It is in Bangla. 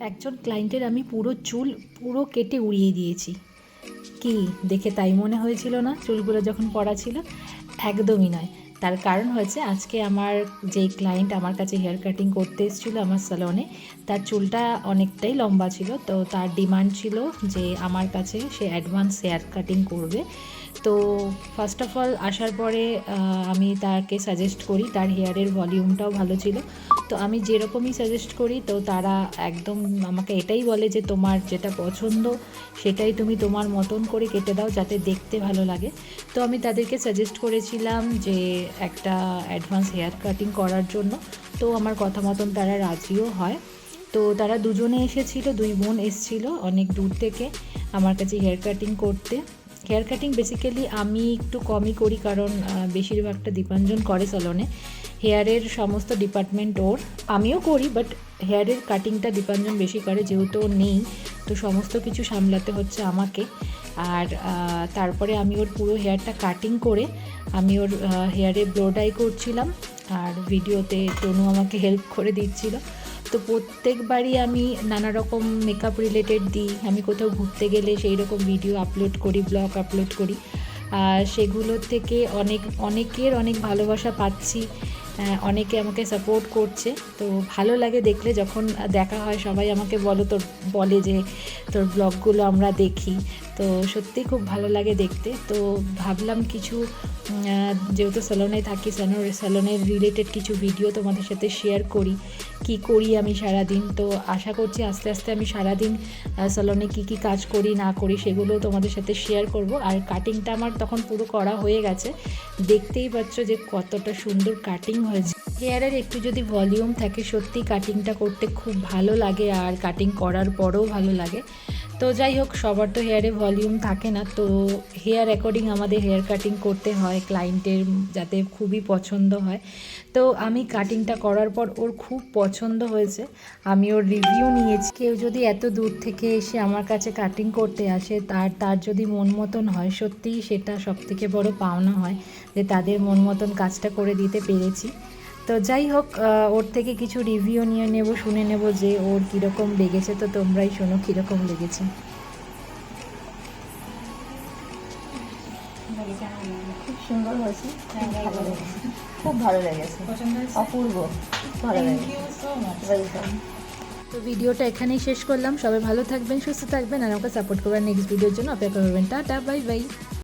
একজন ক্লায়েন্টের আমি পুরো চুল পুরো কেটে উড়িয়ে দিয়েছি। কি দেখে তাই মনে হয়েছিল না? চুলগুলো যখন পড়া ছিল, একদমই নয়। তার কারণ হয়েছে, আজকে আমার যেই ক্লায়েন্ট আমার কাছে হেয়ার কাটিং করতে এসেছিল আমার স্যালনে তার চুলটা অনেকটাই লম্বা ছিল, তো তার ডিমান্ড ছিল যে আমার কাছে সে অ্যাডভান্স হেয়ার কাটিং করবে। তো ফার্স্ট অফ অল আসার পরে আমি তাকে সাজেস্ট করি, তার হেয়ারের ভলিউমটাও ভালো ছিল। তো আমি যেরকমই সাজেস্ট করি, তো তারা একদম আমাকে এটাই বলে যে তোমার যেটা পছন্দ, সেটাই তুমি তোমার মতন করে কেটে দাও যাতে দেখতে ভালো লাগে। তো আমি তাদেরকে সাজেস্ট করেছিলাম যে একটা অ্যাডভান্স হেয়ার কাটিং করার জন্য। তো আমার কথা মতন তারা রাজিও হয়। তো তারা দুজনে এসেছিল, দুই বোন এসেছিল অনেক দূর থেকে আমার কাছে হেয়ার কাটিং করতে। হেয়ার কাটিং বেসিক্যালি আমি একটু কমই করি কারণ বেশিরভাগটা দীপাঞ্জন করে স্যালনে হেয়ারের সমস্ত ডিপার্টমেন্ট ওর। আমিও করি বাট হেয়ারের কাটিংটা দীপাঞ্জন বেশি করে যেহেতু নেই, তো সমস্ত কিছু সামলাতে হচ্ছে আমাকে। আর তারপরে আমি ওর পুরো হেয়ারটা কাটিং করে আমি ওর হেয়ারে ব্লো ডাই করছিলাম আর ভিডিওতে তনু আমাকে হেল্প করে দিচ্ছিল। তো প্রত্যেকবারই আমি নানা রকম মেকআপ রিলেটেড দিই, আমি কোথাও ঘুরতে গেলে সেই রকম ভিডিও আপলোড করি ব্লগ আপলোড করি। আর সেগুলোর থেকে অনেক, অনেকের অনেক ভালোবাসা পাচ্ছি অনেকে আমাকে সাপোর্ট করছে। তো ভালো লাগে দেখলে যখন দেখা হয় সবাই আমাকে বলো তোর, বলে যে তোর ব্লগগুলো আমরা দেখি। তো সত্যি খুব ভালো লাগে দেখতে। তো ভাবলাম কিছু যেহেতু স্যালনে থাকি স্যালোনের রিলেটেড কিছু ভিডিও তোমাদের সাথে শেয়ার করি। কি করি আমি সারাদিন? তো আশা করছি আস্তে আস্তে আমি সারাদিন স্যালনে কি কি কাজ করি, না করি সেগুলো তোমাদের সাথে শেয়ার করব। আর কাটিংটা আমার তখন পুরো করা হয়ে গেছে। দেখতেই পাচ্ছ যে কতটা সুন্দর কাটিং হয়েছে। হেয়ারের একটু যদি ভলিউম থাকে, সত্যি কাটিংটা করতে খুব ভালো লাগে। আর কাটিং করার পরেও ভালো লাগে। তো যাই হোক, সবার তো হেয়ারে ভলিউম থাকে না, তো হেয়ার অ্যাকর্ডিং আমাদের হেয়ার কাটিং করতে হয় ক্লায়েন্টের যাতে খুবই পছন্দ হয়। তো আমি কাটিংটা করার পর ওর খুব পছন্দ হয়েছে, আমি ওর রিভিউ নিয়েছি। কেউ যদি এত দূর থেকে এসে আমার কাছে কাটিং করতে আসে, তার তার যদি মন মতন হয়, সত্যিই সেটা সব থেকে বড় পাওনা হয় যে তাদের মন মতন কাজটা করে দিতে পেরেছি। তো যাই হোক আহ, ওর থেকে কিছু রিভিউ নিয়ে নেব শুনে নেব যে ওর কীরকম লেগেছে। তো তোমরাই শোনো কীরকম লেগেছে। খুব সুন্দর হয়েছে। ভালো লেগেছে। খুব ভালো লেগেছে। অপূর্ব। ভালো লেগেছে। তো ভিডিওটা এখানেই শেষ করলাম। সবাই ভালো থাকবেন সুস্থ থাকবেন আর আমাকে সাপোর্ট করবেন নেক্সট ভিডিওর জন্য। অপেক্ষা করবেন। Tata bye bye